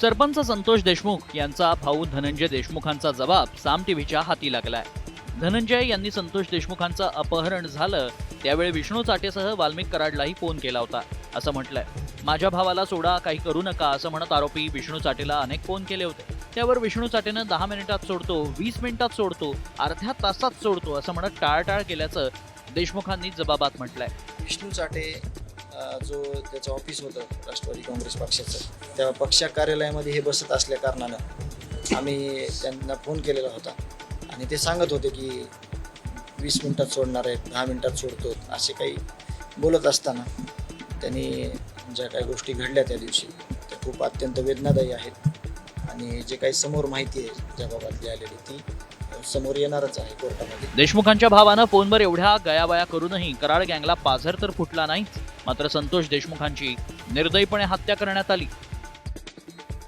सरपंच संतोष देशमुख यांचा भाऊ धनंजय देशमुखांचा जबाब साम टीव्हीच्या हाती लागलाय. धनंजय यांनी संतोष देशमुखांचं अपहरण झालं त्यावेळी विष्णू चाटेसह वाल्मिक कराडलाही फोन केला होता असं म्हटलंय. माझ्या भावाला सोडा काही करू नका असं म्हणत आरोपी विष्णू चाटेला अनेक फोन केले होते. त्यावर विष्णू चाटेनं दहा मिनिटात सोडतो वीस मिनिटात सोडतो अर्ध्या तासात सोडतो असं म्हणत टाळटाळ केल्याचं देशमुखांनी जबाबात म्हटलंय. विष्णू चाटे जो त्याचं ऑफिस होतं राष्ट्रवादी काँग्रेस पक्षाचं त्या पक्षा कार्यालयामध्ये हे बसत असल्या कारणानं आम्ही त्यांना फोन केलेला होता. आणि ते सांगत होते की वीस मिनटात सोडणार आहेत दहा मिनटात सोडतो. असे काही बोलत असताना त्यांनी ज्या काही गोष्टी घडल्या त्या दिवशी त्या खूप अत्यंत वेदनादायी आहेत. आणि जे काही समोर माहिती आहे ज्या बाबत आलेली ती समोर येणारच आहे कोर्टामध्ये. देशमुखांच्या भावानं फोनवर एवढ्या गयावया करूनही कराड गँगला पाझर तर फुटला नाहीच मात्र संतोष देशमुखांची निर्दयीपणे हत्या करण्यात आली.